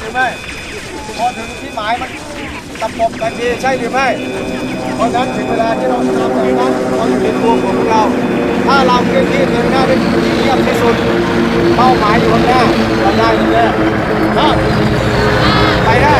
หรือไม่ พอถึงที่หมายมันตะปบทันทีใช่หรือไม่ เพราะฉะนั้นถึงเวลาที่เราจะทำแบบนั้นเราอยู่ในตัวของเรา ถ้าเราเคลื่อนที่เดินหน้าได้เงียบที่สุด เป้าหมายอยู่ข้างหน้าเราได้แน่ๆครับไปได้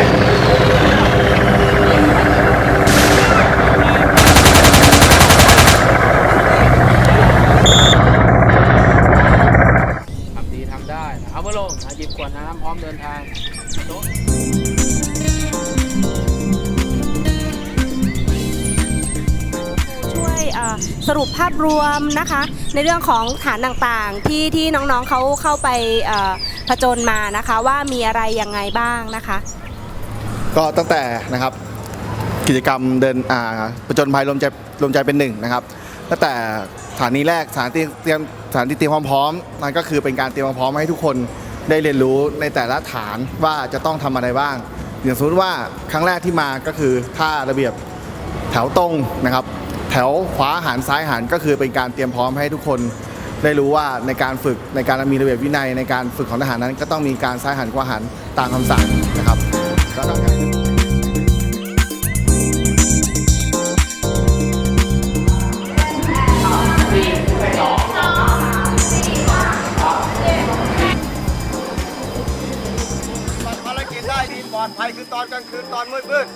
ภรวมนะคะ ในเรื่องของฐานต่างๆ ที่ที่น้องๆเขาเข้าไปผจญมานะคะ ว่ามีอะไรยังไงบ้างนะคะ ก็ตั้งแต่นะครับกิจกรรมเดินอ่าประจนภัยรวมใจรวมใจเป็นหนึ่งนะครับตั้งแต่สถานีแรกสถานที่เตรียมสถานที่เตรียมความพร้อมนั่นก็คือเป็นการเตรียมความพร้อมให้ทุกคนได้เรียนรู้ในแต่ละฐานว่าจะต้องทำอะไรบ้าง อย่างสมมติว่าครั้งแรกที่มาก็คือท่าระเบียบแถวตรงนะครับ แถวขวาหันซ้ายหันก็คือเป็นการเตรียมพร้อมให้ทุกคนได้รู้ว่าในการฝึกในการมีระเบียบวินัยในการฝึกของทหารนั้น ก็ต้องมีการซ้ายหันขวาหันตามคำสั่งนะครับแล้วก็การภารกิจได้ดีปลอดภัยคือตอนกลางคืนตอนมืดมืด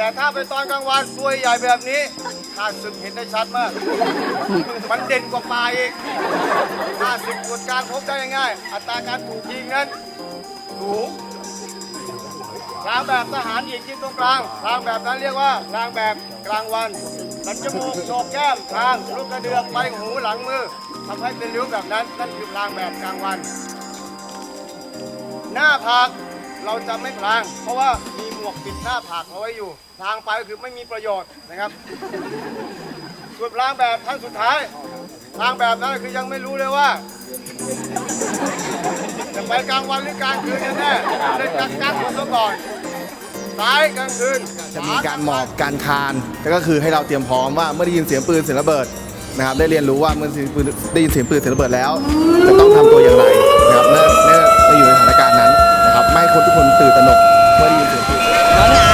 แต่ถ้าเป็นตอนกลางวันตัวใหญ่แบบนี้ ข้าศึกเห็นได้ชัดมาก มันเด่นกว่าป่าอีกข้าศึกตรวจการพบได้ง่ายๆอัตราการถูกยิงนั้นสูงรางแบบทหารหญิงที่ตรงกลางรางแบบนั้นเรียกว่ารางแบบกลางวันสันจมูกโหนกแก้มคางลูกกระเดือกใบหูหลังมือทำให้เป็นริ้วแบบนั้นนั่นคือรางแบบกลางวัน หน้าผากเราจะไม่พลาง เพราะว่ามี หมวกปิดหน้าผากเอาไว้อยู่พลางไปก็คือไม่มีประโยชน์นะครับ ส่วนพลางแบบท่านสุดท้ายพลางแบบนั้นคือยังไม่รู้เลยว่าจะไปกลางวันหรือกลางคืนแน่เล่นกักกักคนซะก่อนซ้ายกลางคืนจะมีการหมอบการคานก็คือให้เราเตรียมพร้อมว่าเมื่อได้ยินเสียงปืนเสียงระเบิดนะครับ ได้เรียนรู้ว่าเมื่อได้ยินเสียงปืนเสียงระเบิดแล้ว จะต้องทำตัวอย่างไรนะครับเมื่อเมื่อเมื่ออยู่ในสถานการณ์นั้นนะครับ ไม่ให้คนทุกคนตื่นตระหนกเมื่อได้ยินเสียงปืน ต่อ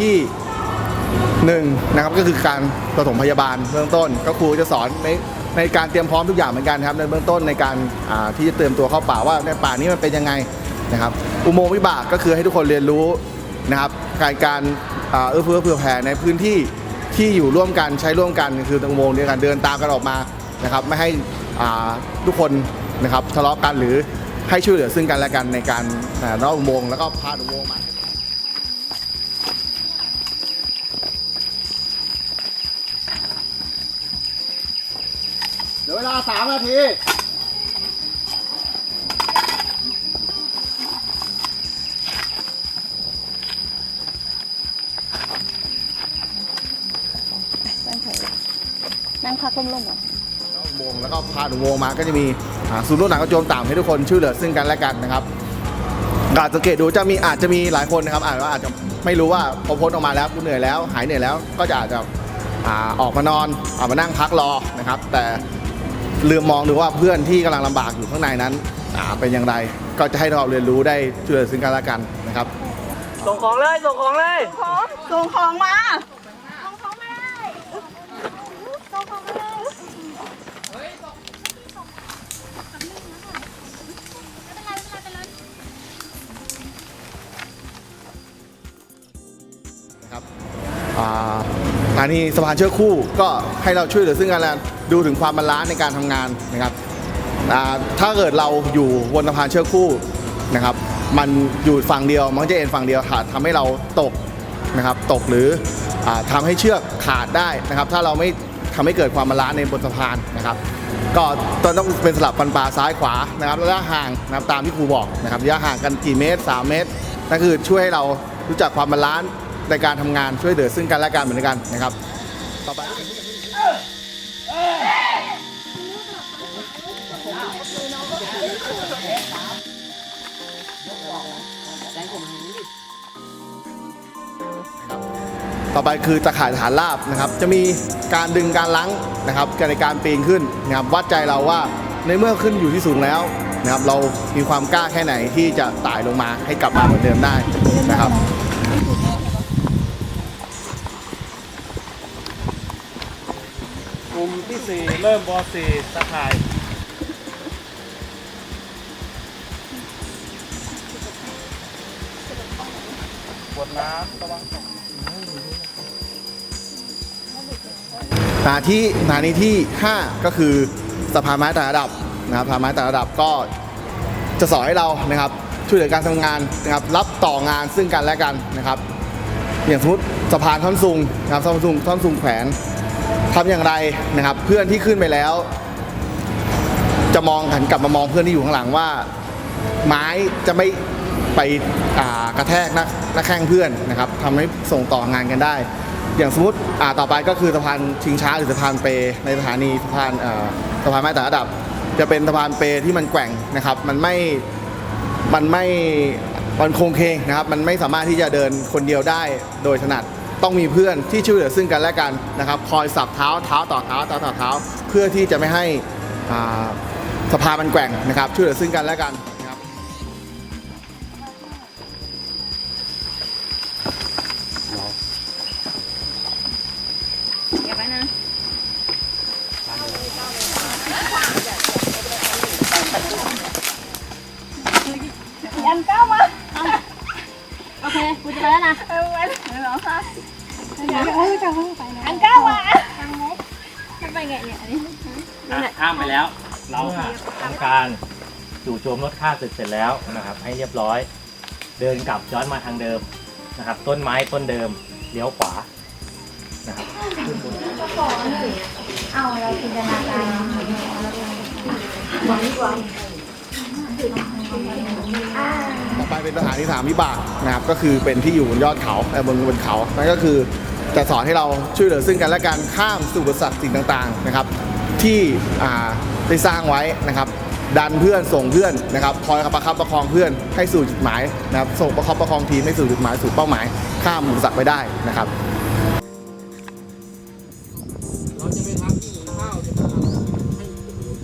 ที่หนึ่งนะครับก็คือการปฐมพยาบาลเบื้องต้น ก็ครูจะสอนในในการเตรียมพร้อมทุกอย่างเหมือนกันครับในเบื้องต้นในการที่จะเตรียมตัวเข้าป่าว่าในป่านี้มันเป็นยังไงนะครับอุโมงค์วิบากก็คือให้ทุกคนเรียนรู้นะครับการการเอื้อเฟื้อเผื่อแผ่ในพื้นที่ที่อยู่ร่วมกันใช้ร่วมกันคืออุโมงค์เดียวกันเดินตามกันออกมานะครับไม่ให้ทุกคนนะครับทะเลาะกันหรือให้ช่วยเหลือซึ่งกันและกันในการนอกอุโมงค์แล้วก็พาอุโมงค์มา เหลือเวลาสามนาทีนั่งพักร่มๆก่อนอุโมงค์แล้วก็พาอุโมงค์มาก็จะมีอ่าศูนย์รวมหนังกระโจมต่ำให้ทุกคนช่วยเหลือซึ่งกันและกันนะครับการสังเกตดูจะมีอาจจะมีหลายคนนะครับอาจว่าอาจจะไม่รู้ว่าพอพ้นออกมาแล้วกูเหนื่อยแล้ว หายเหนื่อยแล้วก็จะอาจจะอ่าออกมานอนออกมานั่งพักรอนะครับ แต่ ลืมมองดูว่าเพื่อนที่กำลังลำบากอยู่ข้างในนั้นอ่าเป็นอย่างไร ก็จะให้เราเรียนรู้ได้ช่วยเหลือซึ่งกันและกันนะครับ ส่งของเลย ส่งของเลย ส่งของมานะครับอ่าสถานีสะพานเชือกคู่ก็ให้เราช่วยเหลือซึ่งกันและกัน ดูถึงความบาลานซ์ในการทำงานนะครับถ้าเกิดเราอยู่บนสะพานเชือกคู่นะครับมันอยู่ฝั่งเดียวมันก็จะเอ็นฝั่งเดียวขาดทำให้เราตกนะครับตกหรืออาทำให้เชือกขาดได้นะครับ ถ้าเราไม่ทำให้เกิดความบาลานซ์ในบนสะพานนะครับ ก็ต้องเป็นสลับฟันปลาซ้ายขวานะครับระยะห่างนะครับตามที่ครูบอกนะครับระยะห่างกันกี่เมตร 3 เมตรนั่นคือช่วยให้เรารู้จักความบาลานซ์ในการทำงานช่วยเหลือซึ่งกันและกันเหมือนกันนะครับ ต่อไป ต่อไปคือตะข่ายฐานราบนะครับ จะมีการดึงการล้างนะครับในการปีนขึ้นนะครับวัดใจเราว่าในเมื่อขึ้นอยู่ที่สูงแล้วนะครับ เรามีความกล้าแค่ไหนที่จะไต่ลงมาให้กลับมาเหมือนเดิมได้นะครับ สี่เริ่มบอสี่ตะข่ายกดน้ำระวังสถานที่สถานีที่ 5 ก็คือสะพานไม้ต่างระดับนะครับสะพานไม้ต่างระดับก็จะสอนให้เรานะครับ ช่วยเหลือการทำงานนะครับ รับต่องานซึ่งกันและกันนะครับ อย่างสมมติสะพานท่อนซุงนะครับท่อนซุงท่อนซุงแขวน ทำอย่างไรนะครับ เพื่อนที่ขึ้นไปแล้ว จะมองหันกลับมามองเพื่อนที่อยู่ข้างหลังว่า ไม้จะไม่ไปกระแทกนะหน้าแข้งเพื่อนนะครับทำให้ส่งต่องานกันได้ อย่างสมมติต่อไปก็คือสะพานชิงช้าหรือสะพานเป ในสถานีสะพานสะพานไม้แต่ระดับ จะเป็นสะพานเปที่มันแกว่งนะครับ มันไม่มันไม่มันโคงเคงนะครับ มันไม่สามารถที่จะเดินคนเดียวได้โดยถนัด ต้องมีเพื่อนที่ช่วยเหลือซึ่งกันและกันนะครับ คอยสับเท้าเท้าต่อเท้าต่อเท้า เพื่อที่จะไม่ให้สะพานมันแกว่งนะครับ ช่วยเหลือซึ่งกันและกัน แล้ว เราทำการจู่โจมรถข้าศึกเสร็จแล้วนะครับ ให้เรียบร้อย เดินกลับย้อนมาทางเดิมนะครับ ต้นไม้ต้นเดิมเลี้ยวขวานะครับเอาเราจินตนาการต่อไปเป็นสถานที่สามวิบากนะครับ ก็คือเป็นที่อยู่บนยอดเขาเอ่อบนบนเขานั่นก็คือจะสอนให้เราช่วยเหลือซึ่งกันและกันข้ามสู่อุปสรรคสิ่งต่างๆนะครับ ที่ได้สร้างไว้นะครับ ดันเพื่อนส่งเพื่อนนะครับคอยประคับประคองเพื่อนให้สู่จุดหมายนะครับส่งประคับประคองทีมให้สู่จุดหมายสู่เป้าหมาย ข้ามอุปสรรคไปได้นะครับเราจะไปทำที่หุงข้าวจะมาให้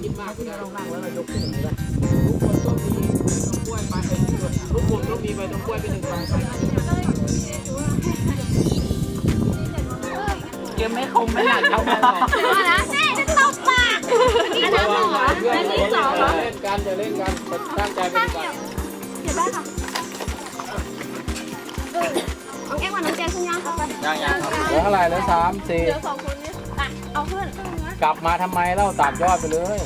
คิดมากไม่เรานั่งแล้วเรายกขึ้นทุกคนต้องมีใบตองกล้วยไปทุกคนต้องมีใบตองกล้วยเป็นหนึ่งใบไปยังไม่คมไม่หนักเท่ากันมาแล้ อันนั้นหรออันนี้สองเหรอเล่นกันจะเล่นกันตั้งใจเป็นก่อนเดี๋ยวได้ค่ะเอาแก้วมาน้ำแกงขึ้นย่างเข้าไปยังยังเหลือเท่าไหร่แล้วสามสี่เอาเพื่อนกลับมาทำไมเล่าตัดยอดไปเลย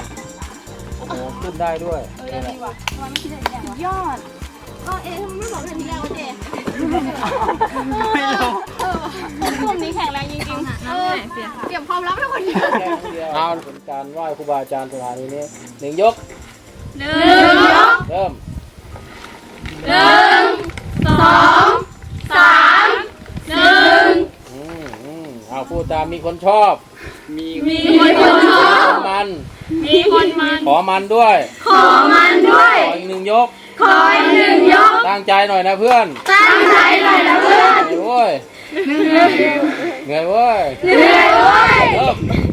โอ้โหขึ้นได้ด้วยนี่แหละยอดเออเอ๊ะทำไมไม่บอกกันทีแรกวะเจ๊ ไม่รู้กลุ่มนี้แข็งแรงจริงๆเออเตรียมพร้อมรับทุกคนเดียวแค่คนเดียวเอาเป็นการไหว้ครูบาอาจารย์สถานีนี้หนึ่งยกหนึ่งยกเริ่มหนึ่งสองสามหนึ่งเอาพูดตามมีคนชอบ มีคนชอบมัน มีคนมัน ขอมันด้วย ขอมันด้วย ขออีกหนึ่งยก ขออีกหนึ่งยก ตั้งใจหน่อยนะเพื่อนตั้งใจหน่อยนะเพื่อนเหนื่อยเว้ยเหนื่อยเว้ยเหนื่อยเว้ยเริ่มหนึ่ง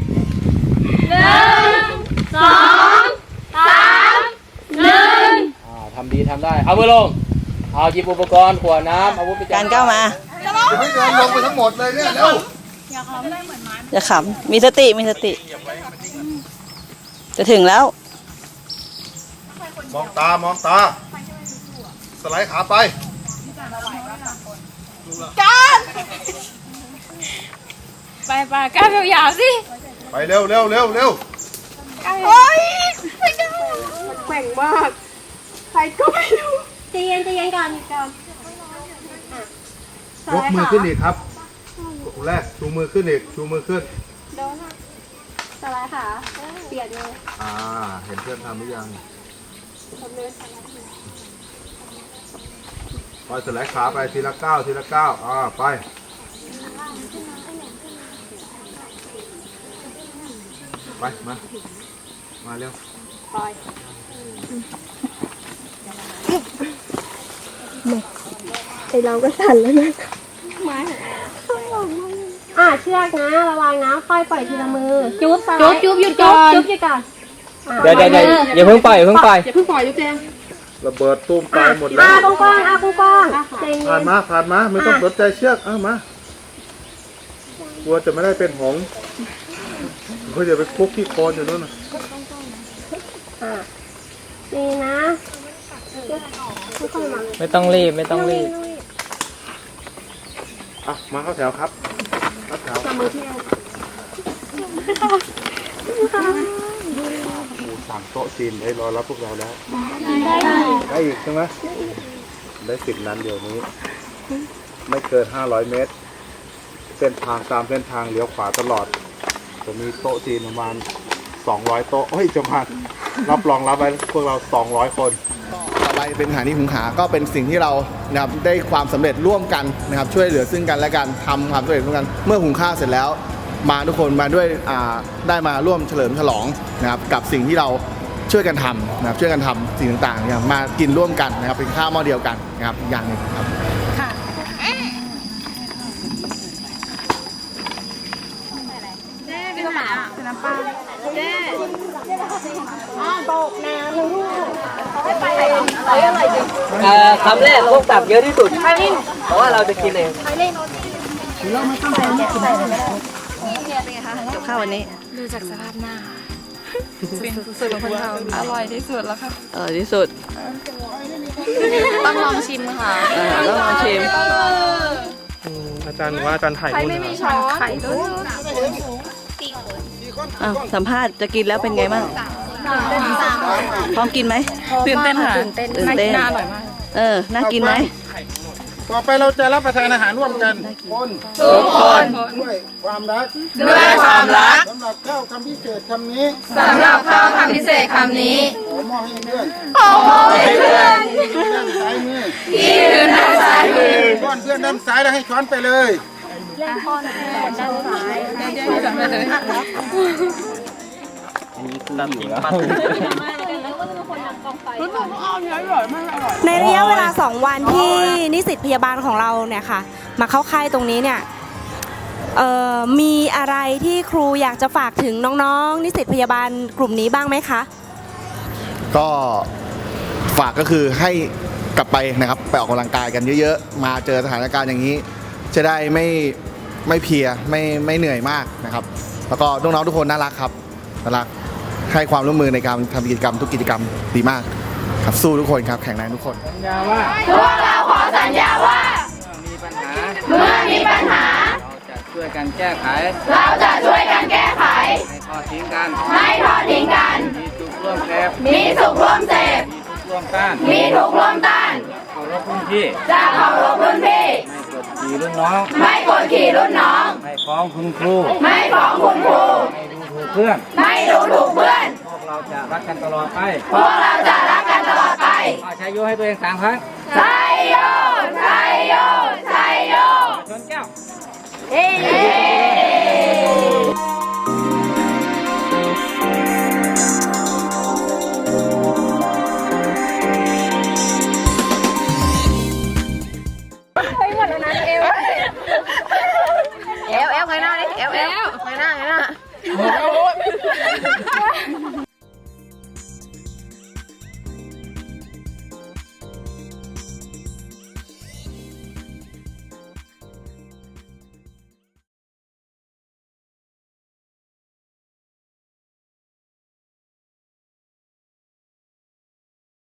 สองสามหนึ่งอ่าทำดีทำได้ เอามือลง เอาหยิบอุปกรณ์ขวดน้ำอาวุธประจำการก้าวมาไม่เดินลงไปทั้งหมดเลยเนี่ยเร็วอย่าขำมีสติมีสติ จะถึงแล้ว มองตามองตา สไลด์ขาไปไปไปก้าวยาวๆสิ ไปเร็วเร็วเร็วเร็วโอ้ยไม่ได้แข่งมาก ใครก็ไม่รู้ใจเย็นใจเย็นก่อนก่อนยกมือขึ้นอีกครับแรกชูมือขึ้นอีกชูมือขึ้นโดนค่ะสไลด์ค่ะเปลี่ยนเลยอ่า เห็นเพื่อนทำหรือยัง ปล่อยสไลด์ขาไปทีละก้าวทีละก้าวอ่าไปไป มา มาเร็วไอเราก็สั่นแล้วนะอะเชือกนะ ระวังนะค่อยปล่อยทีละมือ จุ๊บจุ๊บจุ๊บหยุดก่อนจุ๊บหยุดก่อนอะ เดี๋ยวเดี๋ยวเดี๋ยวอย่าเพิ่งปล่อยอย่าเพิ่งปล่อย อย่าเพิ่งปล่อยลูกแจงระเบิดตุ้มตายหมดแล้อะวกว้างๆอะกว้างๆใจเย็ผ่านนมาผ่านมาไม่ต้องสนใจเชือกเอามากลัวจะไม่ได้เป็นหงส์เขาจะไปคุกที่โคนอยู่นู่นน่ะอะดีนะค่อยๆมาไม่ต้องรีบไม่ต้องรีบอะมาเข้าแถวครับเข้าแถวทำมือที่โอ้ สั่งโต๊ะจีนให้รอรับพวกเราแล้ว ได้ค่ะได้อีกใช่ไหมได้สิบนั้นเดี๋ยวนี้ ไม่เกิน500เมตร เส้นทางตามเส้นทางเลี้ยวขวาตลอดจะมีโต๊ะจีนประมาณ200โต๊ะเฮ้ยจะมารับรองรับไว้พวกเรา200คนต่อไปเป็นสถานที่หุงหาก็เป็นสิ่งที่เรานะครับได้ความสำเร็จร่วมกันนะครับช่วยเหลือซึ่งกันและกันทำความสำเร็จร่วมกัน เมื่อหุงข้าวเสร็จแล้ว มาทุกคนมาด้วยอ่าได้มาร่วมเฉลิมฉลองนะครับกับสิ่งที่เราช่วยกันทำนะครับช่วยกันทำสิ่งต่างๆนะครับมากินร่วมกันนะครับเป็นข้าวหม้อเดียวกันนะครับอีกอย่างหนึ่งครับเอ่อคำแรกพวกตับเยอะที่สุดเพราะว่าเราจะกินเอง ข้าววันนี้ ดูจากสภาพหน้าสุดๆของคนเราอร่อยที่สุดแล้วค่ะอร่อยที่สุด ต้องลองชิมค่ะต้องลองชิมอาจารย์ว่าอาจารย์ถ่ายรูปไข่ด้วยอ้าวสัมภาษณ์จะกินแล้วเป็นไงบ้างพร้อมกินไหมตื่นเต้นค่ะตื่นเต้นตื่นเต้นน่าอร่อยมาก เออน่ากินไหม ต่อไปเราจะรับประทานอาหารร่วมกันคนทุกคนด้วยความรักด้วยความรักสำหรับข้าวคำพิเศษคำนี้สำหรับข้าวคำพิเศษคำนี้ขอมอบให้เพื่อนขอมอบให้เพื่อนด้านซ้ายมือที่ยืนทางซ้ายมือช้อนเพื่อนด้านซ้ายแล้วให้ช้อนไปเลย ในระยะเวลา 2 วันที่นิสิตพยาบาลของเราเนี่ยค่ะ มาเข้าค่ายตรงนี้เนี่ยเอ่อมีอะไรที่ครูอยากจะฝากถึงน้องๆ นิสิตพยาบาลกลุ่มนี้บ้างไหมคะ ก็ฝากก็คือให้กลับไปนะครับไปออกกำลังกายกันเยอะๆ มาเจอสถานการณ์อย่างนี้ จะได้ไม่ไม่เพลียไม่ไม่เหนื่อยมากนะครับ แล้วก็น้องๆทุกคนน่ารักครับน่ารัก ให้ความร่วมมือในการทำกิจกรรมทุกกิจกรรมดีมาก ครับสู้ทุกคนครับแข็งแรงทุกคน สัญญาว่า พวกเราขอสัญญาว่า มีปัญหา เมื่อมีปัญหา เราจะช่วยกันแก้ไข เราจะช่วยกันแก้ไข ไม่ทอดทิ้งกัน ไม่ทอดทิ้งกัน มีสุขร่วมแสบมีสุขร่วมเสพ มีทุกข์ร่วมต้านมีทุกข์ร่วมต้านเคารพรุ่นพี่ จะเคารพรุ่นพี่ ไม่กดขี่รุ่นน้อง ไม่กดขี่รุ่นน้อง ไม่ฟ้องคุณครู ไม่ฟ้องคุณครู ไม่ดูถูก เพื่อน ไม่ดูถูกเพื่อน พวกเราจะรักกันตลอดไปพวกเราจะรักกันตลอดไปอาชัยโยให้ตัวเองสามครั้งไทยโยไทยโยไทยโยชนแก้ว เฮ้